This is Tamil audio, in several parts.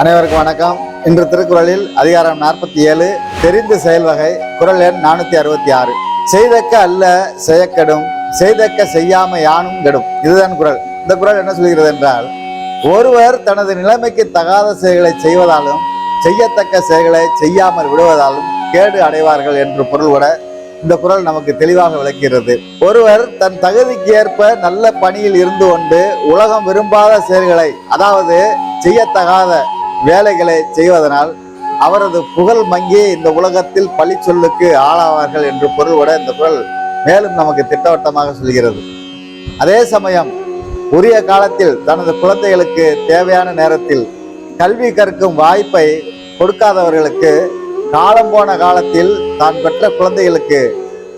அனைவருக்கும் வணக்கம். இன்று திருக்குறளில் அதிகாரம் நாற்பத்தி ஏழு தெரிந்து செயல்வகை குரல் எண் நானூத்தி அறுபத்தி ஆறு. செய்தக்க அல்ல செய்யக்கெடும் செய்தக்க செய்யாம யானும் கெடும். இதுதான் குரல். இந்த குரல் என்ன சொல்கிறது என்றால் ஒருவர் தனது நிலைமைக்கு தகாத செயல்களை செய்வதாலும் செய்யத்தக்க செயல்களை செய்யாமல் விடுவதாலும் கேடு அடைவார்கள் என்று பொருள்பட இந்த குரல் நமக்கு தெளிவாக விளக்கிறது. ஒருவர் தன் தகுதிக்கு ஏற்ப நல்ல பணியில் இருந்து கொண்டு உலகம் விரும்பாத செயல்களை அதாவது செய்யத்தகாத வேலைகளை செய்வதனால் அவரது புகழ் மங்கி இந்த உலகத்தில் பழி சொல்லுக்கு ஆளாவார்கள் என்று பொருள்பட இந்த குரல் மேலும் நமக்கு திட்டவட்டமாக சொல்கிறது. அதே சமயம் உரிய காலத்தில் தனது குழந்தைகளுக்கு தேவையான நேரத்தில் கல்வி கற்கும் வாய்ப்பை கொடுக்காதவர்களுக்கு காலம் போன காலத்தில் தான் பெற்ற குழந்தைகளுக்கு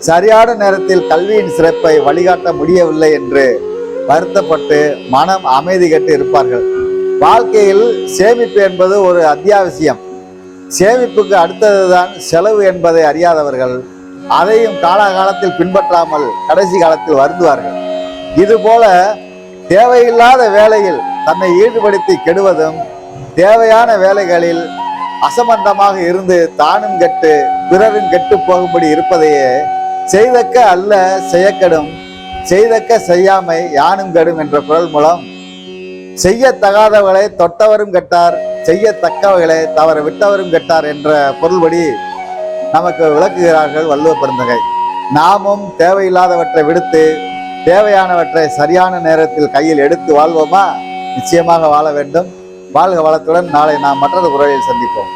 சரியான நேரத்தில் கல்வியின் சிறப்பை வழிகாட்ட முடியவில்லை என்று வருத்தப்பட்டு மனம் அமைதி கட்டு இருப்பார்கள். வாழ்க்கையில் சேமிப்பு என்பது ஒரு அத்தியாவசியம். சேமிப்புக்கு அடுத்ததுதான் செலவு என்பதை அறியாதவர்கள் அதையும் காலாகாலத்தில் பின்பற்றாமல் கடைசி காலத்தில் வருந்துவார்கள். இதுபோல தேவையில்லாத வேலையில் தன்னை ஈடுபடுத்தி கெடுவதும் தேவையான வேலைகளில் அசம்பந்தமாக இருந்து தானும் கெட்டு பிறரும் கெட்டு போகும்படி இருப்பதையே செய்தக்க அல்ல செய்யக்கெடும். செய்தக்க செய்யாமை யானும் கெடும் என்ற குரல் மூலம் செய்யத்தகாதவர்களை தொட்டவரும் கெட்டார் செய்யத்தக்கவர்களை தவற விட்டவரும் கெட்டார் என்ற பொருள்படி நமக்கு விளக்குகிறார்கள் வள்ளுவ பெருந்தகை. நாமும் தேவையில்லாதவற்றை விடுத்து தேவையானவற்றை சரியான நேரத்தில் கையில் எடுத்து வாழ்வோமா? நிச்சயமாக வாழ வேண்டும். வாழ்க வளத்துடன் நாளை நாம் மற்றொரு உரையில் சந்திப்போம்.